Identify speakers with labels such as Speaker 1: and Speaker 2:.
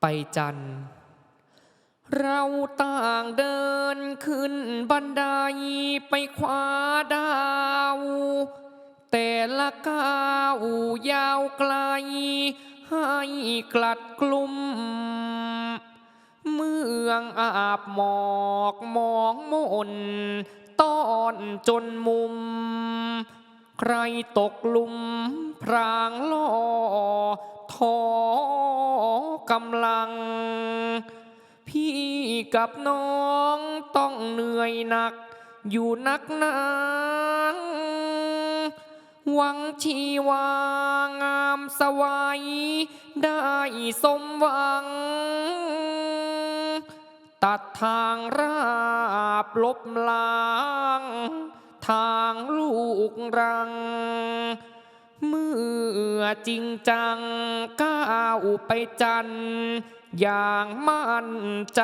Speaker 1: ไปจันทร์เราต่างเดินขึ้นบันไดไปคว้าดาว แต่ละก้าวยาวไกล ให้กลัดกลุ่ม เมืองอาบหมอกมองมนต้อนจนมุม ใครตกหลุมพรางล่อท้อ กำลัง พี่กับน้องต้องเหนื่อยหนัก อยู่นักหนางหวังชีวางามสวัย ได้สมหวัง ตัดทางราบลบล้าง ทางลูกรัง เมื่อจริงจังก้า วไปจันอย่างมั่นใจ